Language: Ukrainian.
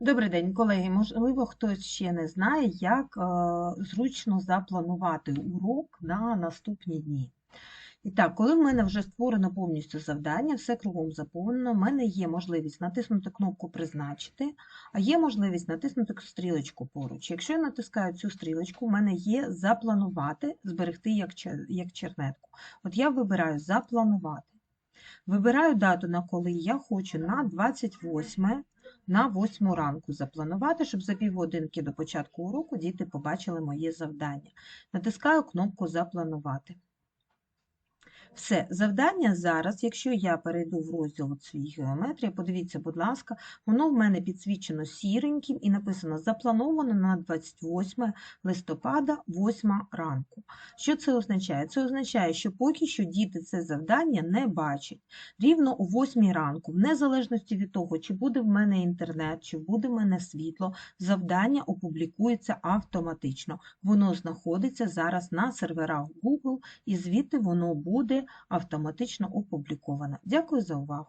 Добрий день, колеги. Можливо, хтось ще не знає, як е, зручно запланувати урок на наступні дні. І так, коли в мене вже створено повністю завдання, все кругом заповнено, в мене є можливість натиснути кнопку Призначити, а є можливість натиснути стрілочку поруч. Якщо я натискаю цю стрілочку, в мене є Запланувати, зберегти як, чер- як чернетку. От я вибираю Запланувати. Вибираю дату, на коли я хочу на 28 на 8 ранку запланувати, щоб за півгодинки до початку уроку діти побачили моє завдання. Натискаю кнопку Запланувати. Все, завдання зараз, якщо я перейду в розділ свій геометрія, подивіться, будь ласка, воно в мене підсвічено сіреньким і написано заплановано на 28 листопада, 8 ранку. Що це означає? Це означає, що поки що діти це завдання не бачать. Рівно о 8 ранку, в незалежності від того, чи буде в мене інтернет, чи буде в мене світло, завдання опублікується автоматично. Воно знаходиться зараз на серверах Google, і звідти воно буде автоматично опублікована. Дякую за увагу!